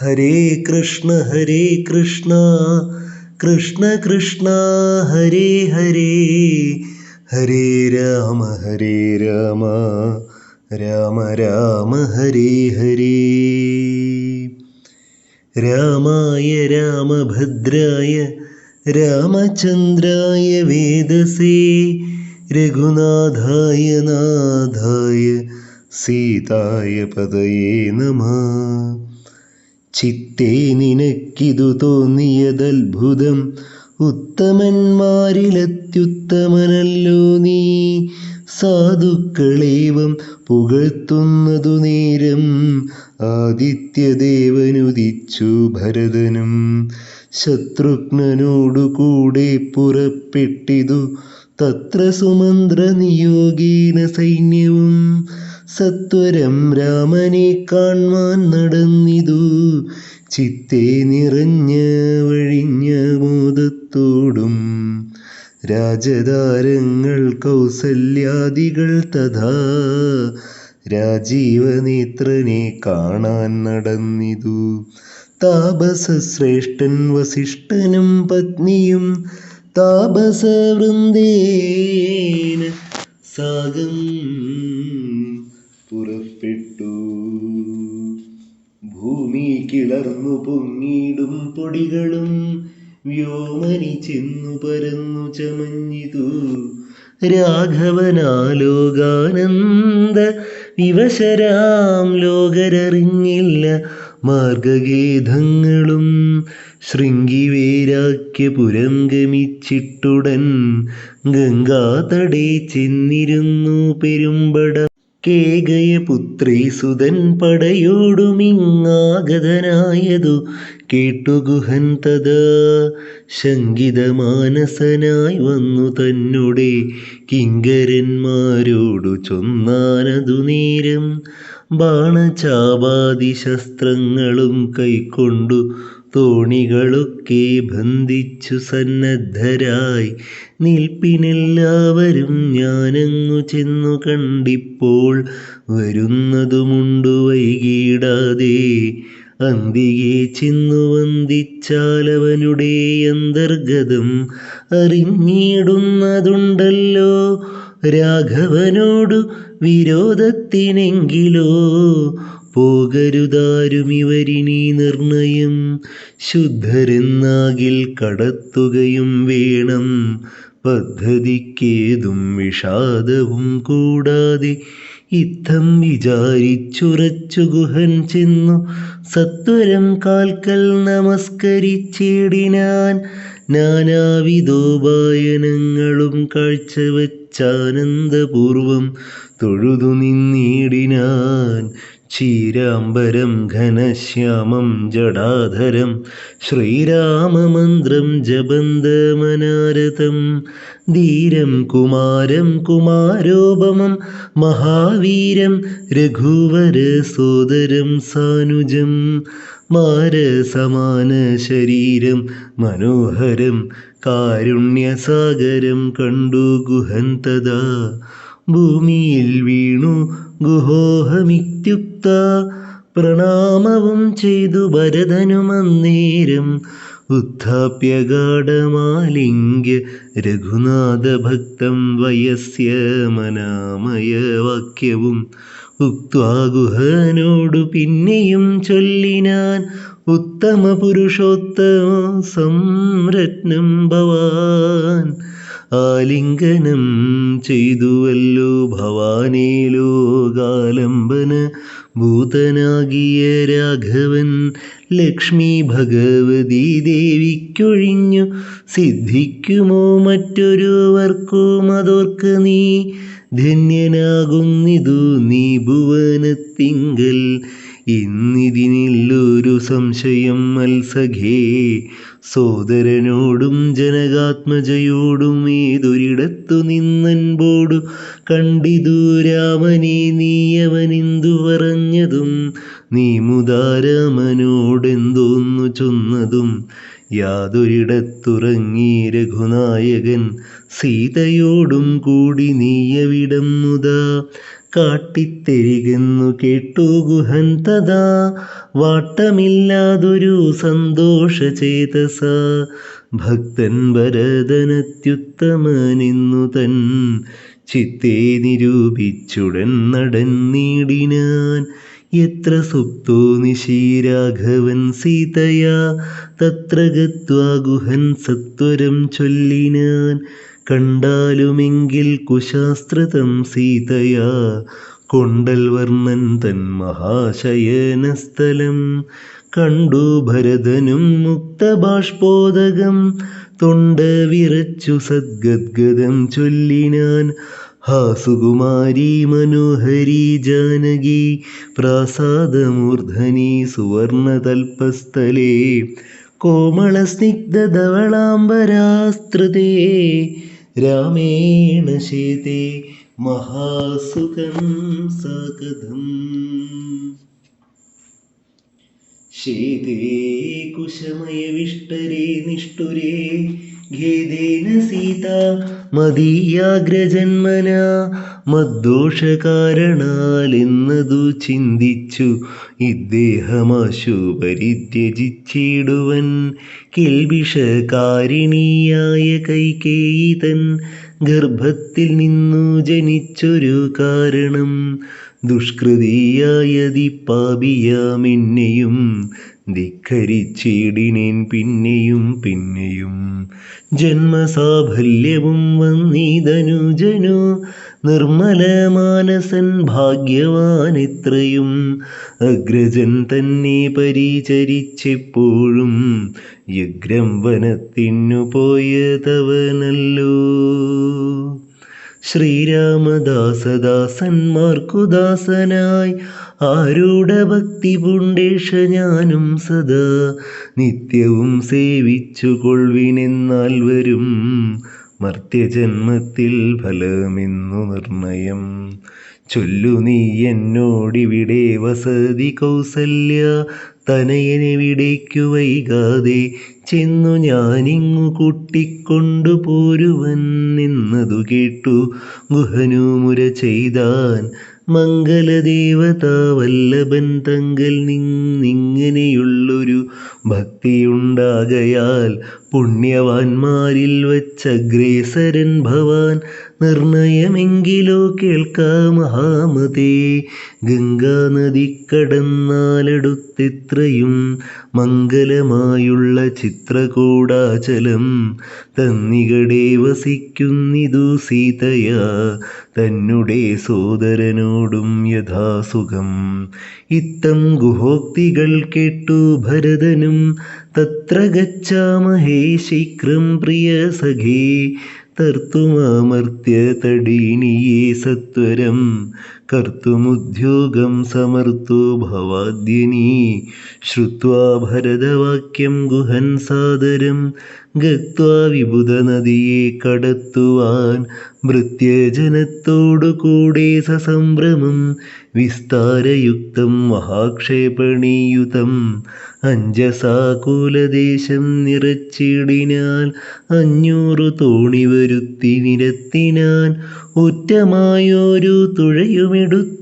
ഹരേ കൃഷ്ണ ഹരേ കൃഷ്ണ. കൃഷ്ണ കൃഷ്ണ ഹരേ ഹരേ. ഹരേ രാമ ഹരേ രാമ. രാമ രാമ ഹരേ ഹരേ. രാമായ രാമഭദ്രായ രാമചന്ദ്രായ വേദസേ. രഘുനാഥായ നാഥായ സീതായ പതയേ നമ. ചിത്തേ നിനക്കിതു തോന്നിയതത്ഭുതം. ഉത്തമന്മാരിലത്യുത്തമനല്ലോ നീ. സാധുക്കളേവം പുകഴ്ത്തുന്നതു നേരം. ആദിത്യദേവനുദിച്ചു ഭരതനും. ശത്രുഘ്നനോടു കൂടെ പുറപ്പെട്ടിതു. തത്ര സുമന്ത്ര നിയോഗീന സൈന്യവും. സത്വരം രാമനെ കാൺമാൻ നടന്നിതു. ചിത്തേ നിറഞ്ഞ വഴിഞ്ഞ മോദത്തോടും രാജതാരങ്ങൾ കൗസല്യാദികൾ തഥാ രാജീവനേത്രനെ കാണാൻ നടന്നിതു. താപസശ്രേഷ്ഠൻ വസിഷ്ഠനും പത്നിയും താപസവൃന്ദേന സാഗം പുറപ്പെട്ടു. ഭൂമി കിളർന്നു പൊങ്ങിടും പൊടികളും. വ്യോമനി ചെന്നു പരന്നു ചമഞ്ഞിതു. രാഘവനാലോകാനന്ദ വിവശരാം ലോകരറിഞ്ഞില്ല മാർഗഗേധങ്ങളും. ശൃംഗിവേരാക്യപുരം ഗമിച്ചിട്ടുടൻ ഗംഗാതടേ ചെന്നിരുന്നു പെരുമ്പട കേകയപുത്രി സുതൻ പടയോടുമിങ്ങാഗതനായതു കേട്ടുഗുഹൻ തഥാ ശങ്കിതമാനസനായി വന്നു തന്നുടെ കിങ്കരന്മാരോടു ചൊന്നാനതു നേരം. ബാണചാപാതി ശസ്ത്രങ്ങളും കൈക്കൊണ്ടു തോണികളൊക്കെ ബന്ധിച്ചു സന്നദ്ധരായി. നിൽപ്പിനെല്ലാവരും ഞാനങ്ങു ചെന്നു കണ്ടിപ്പോൾ വരുന്നതുമുണ്ടു വൈകിടാതെ. അന്തികെ ചെന്നു വന്ദിച്ചാലവനുടെ അന്തർഗതം അറിഞ്ഞിടുന്നതുണ്ടല്ലോ. രാഘവനോടു വിരോധത്തിനെങ്കിലോ പോകരുതാരുമിവരിനി നിർണയം. ശുദ്ധരെന്നാകിൽ കടത്തുകയും വേണം. പദ്ധതിക്കേതും വിഷാദവും കൂടാതെ ഇത്തം വിചാരിച്ചുറച്ചു ഗുഹൻ ചെന്നു. സത്വരം കാൽക്കൽ നമസ്കരിച്ചിടിനാൻ. നാനാവിധോപായനങ്ങളും കാഴ്ചവച്ചാനന്ദപൂർവം തൊഴുതു നിന്നിടിനാൻ. ക്ഷീരാംബരം ഘനശ്യാമം ജടാധരം ശ്രീരാമമന്ത്രം ജപന്തമനാരതം ധീരം കുമാരം കുമാരോപമം മഹാവീരം രഘുവര സോദരം സാനുജം മാരസമാന ശരീരം മനോഹരം കാരുണ്യസാഗരം കണ്ടു ഗുഹൻ തഥാ ഭൂമിയിൽ വീണു ഗുഹോഹമിത്യുക്ത പ്രണാമവും ചെയ്തു ഭരതനുമന്നേരം ഉത്ഥാപ്യഗാഠമാലിംഗ്യ രഘുനാഥഭക്തം വയസ്യ മനാമയ വാക്യവും ഉക്വാ ഗുഹനോടു പിന്നെയും ചൊല്ലിനാൻ ഉത്തമ പുരുഷോത്തമ സംരത്നം ഭവാൻ. ആലിംഗനം ചെയ്തുവല്ലോ ഭവാനേ ലോകാലംബന. ഭൂതനാകിയ രാഘവൻ ലക്ഷ്മി ഭഗവതി ദേവിക്കൊഴിഞ്ഞു. സിദ്ധിക്കുമോ മറ്റൊരുവർക്കോ മതോർക്ക് നീ? ധന്യനാകുന്നിതു നീ ഭുവനത്തിങ്കൽ. ഇന്നിതിനില്ലൊരു സംശയം മത്സഖേ. സോദരനോടും ജനകാത്മജയോടും ഏതൊരിടത്തു നിന്നൻപോടു കണ്ടിതു രാമനെ നീയവനെന്തു പറഞ്ഞതും? നീ മുതാരാമനോടെന്തോന്നു ചൊന്നതും? യാതൊരിടത്തുറങ്ങി രഘുനായകൻ സീതയോടും കൂടി നീയവിടം മുതാ? കാട്ടിത്തെരികെന്നു കേട്ടു ഗുഹൻ തഥാ. വാട്ടമില്ലാതൊരു സന്തോഷചേതസ. ഭക്തൻ ഭരതനത്യുത്തമനിന്നു തൻ ചിത്തെ നിരൂപിച്ചുടൻ നടന്നീടിനാൻ യത്ര സുപ്തോ നിശീരാഘവൻ സീതയാ. തത്ര ഗത്വാ ഗുഹൻ സത്വരം ചൊല്ലിനാൻ. കണ്ടാലുമെങ്കിൽ കുശാസ്ത്രതം സീതയാ. കൊണ്ടൽ വർണൻ തൻ മഹാശയനസ്ഥലം. കണ്ടു ഭരതനും മുക്തബാഷ്പോദകം. തൊണ്ട വിറച്ചു സദ്ഗദ്ഗതം ചൊല്ലിനാൻ. ഹാ സുകുമാരി മനോഹരി ജാനകി പ്രാസാദമൂർധനി സുവർണതൽപസ്ഥലേ കോമളസ്നിഗ്ധധവളാംബരാസ്തൃതേ രാമേണ ശേതേ മഹാസുഖം സകഥം ശേതേ കുശമയവിഷ്ടരേ നിഷ്ഠുരേ ഖേദേന സീത മദീയാഗ്രജന്മന മദ്ദോഷകാരണാലെന്നതു ചിന്തിച്ചു. ഇദ്ദേഹമാശു പരിത്യജിച്ചിടുവൻ കിൽബിഷകാരിണിയായ കൈകേയി ഗർഭത്തിൽ നിന്നു ജനിച്ചൊരു കാരണം. ദുഷ്കൃതിയായതി പാപിയാമെന്നെയും ധിക്കരിച്ചിടിനേൻ പിന്നെയും പിന്നെയും. ജന്മസാഫല്യവും വന്നീതനുജനു നിർമ്മല മാനസൻ ഭാഗ്യവാൻ എത്രയും അഗ്രജൻ തന്നെ പരിചരിച്ചെപ്പോഴും. യഗ്രം വനത്തിനു പോയതവനല്ലോ. ശ്രീരാമദാസദാസന്മാർക്കുദാസനായി ഭക്തി പുണ്ടേഷ ഞാനും സദാ നിത്യവും സേവിച്ചു കൊൾവിനെന്നാൽ വരും മർത്യജന്മത്തിൽ ഫലമെന്നു നിർണയം. ചൊല്ലു നീ എന്നോടിവിടെ വസതി കൗസല്യ തനയനെവിടേക്കു വൈകാതെ ചെന്നു ഞാനിങ്ങു കൂട്ടിക്കൊണ്ടു പോരുവൻ നിന്നതു കേട്ടു ഗുഹനുമുര ചെയ്താൻ മംഗലദേവത വല്ലഭൻ തങ്കൽ നിന്നിങ്ങനെയുള്ളൊരു ഭക്തിയുണ്ടാകയാൽ പുണ്യവാന്മാരിൽ വച്ചഗ്രേസരൻ ഭവാൻ നിർണയമെങ്കിലോ കേൾക്കാ മഹാമതേ. ഗംഗാനദി കടന്നാലെടുത്തിത്രയും മംഗലമായുള്ള ചിത്രകൂടാചലം. തന്നികടെ വസിക്കുന്നിതു സീതയ. തന്നുടെ സോദരനോടും യഥാസുഖം. ഇത്തം ഗുഹോക്തികൾ കേട്ടു ഭരതനും. തത്ര ഗച്ഛാമഹേ ശീഘ്രം പ്രിയ സഖേ. തർത്തുമാമർത്യ തടീനിയേ സത്വരം. കർത്തുമുദ്യോഗം സമർത്തോ ഭവാദ്യനീ. ശ്രുവാ ഭരതവാക്യം ഗുഹൻ സാദരം. ഗത്വാ വിബുധനദിയെ കടത്തുവാൻ. ഭൃത്യജനത്തോടു കൂടെ സസംഭ്രമം. വിസ്താരയുക്തം മഹാക്ഷേപണീയുതം. അഞ്ജസാകുലദേശം നിറച്ചിടിനാൽ അഞ്ഞൂറു തോണി വരുത്തി നിരത്തിനാൻ ഒറ്റമായൊരു തുഴയുമെടുത്തതിലേറ്റം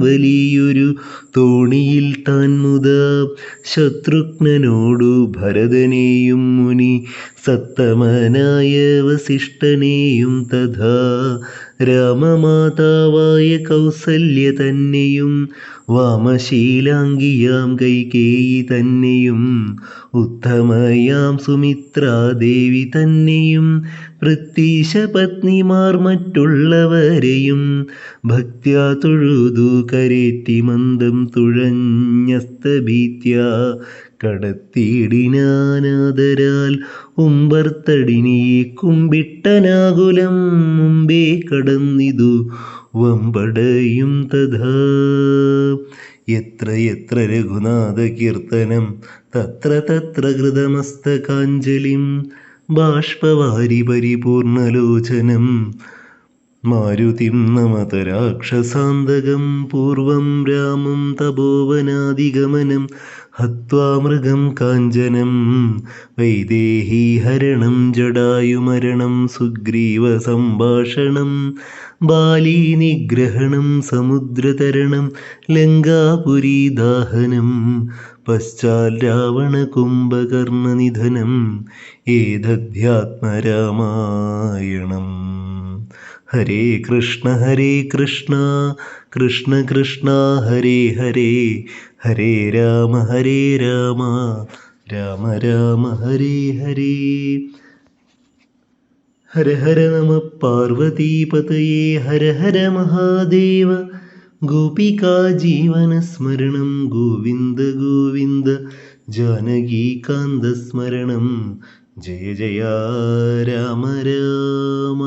വലിയൊരു തോണിയിൽ താൻ മുത ശത്രുഘ്നോടു ഭരതനെയും മുനി സത്തമനായ വസിഷ്ഠനെയും തഥാ രാമമാതാവായ കൗസല്യ തന്നെയും വാമശീലാംഗിയാം കൈകേയി തന്നെയും ഉത്തമയാം സുമിത്രാദേവി തന്നെയും പ്രത്യീശ പത്നിമാർ മറ്റുള്ളവരെയും ഭക്ത്യാ തൊഴുതു കരേറ്റി മന്ദം തുഴഞ്ഞസ്തഭീത്യ കടത്തിയിടിനാനാദരാൽ ഉമ്പർത്തടിനിയെ കുമ്പിട്ടനാകുലം മുമ്പേ കടന്നിതു. വമ്പടയും തഥാ. എത്ര എത്ര രഘുനാഥ കീർത്തനം തത്ര തത്ര കൃതമസ്തകാഞ്ജലിം ബാഷ്പവാരി പരിപൂർണലോചനം മാരുതിം നമത രാക്ഷസാന്തകം പൂർവം രാമം തപോവനാദിഗമനം ഹത്വാ മൃഗം കാഞ്ചനം വൈദേഹീഹരണം ജടായുമരണം സുഗ്രീവ സംഭാഷണം ബാലീനിഗ്രഹണം സമുദ്രതരണം ലങ്കാപുരീദാഹനം പശ്ചാൽ രാവണകുംഭകർണനിധനം ഏതധ്യാത്മരാമായണം. ഹരേ കൃഷ്ണ ഹരേ കൃഷ്ണ കൃഷ്ണ കൃഷ്ണ ഹരേ ഹരേ ഹരേ രാമ ഹരേ രാമ രാമ രാമ ഹരേ ഹരേ. ഹര ഹര നമ പാർവതീപതയേ ഹര ഹര മഹാദേവ ഗോപികാ ജീവനസ്മരണം ഗോവിന്ദ ഗോവിന്ദ ജാനകീകാന്തസ്മരണം ജയ ജയ രാമ രാമ.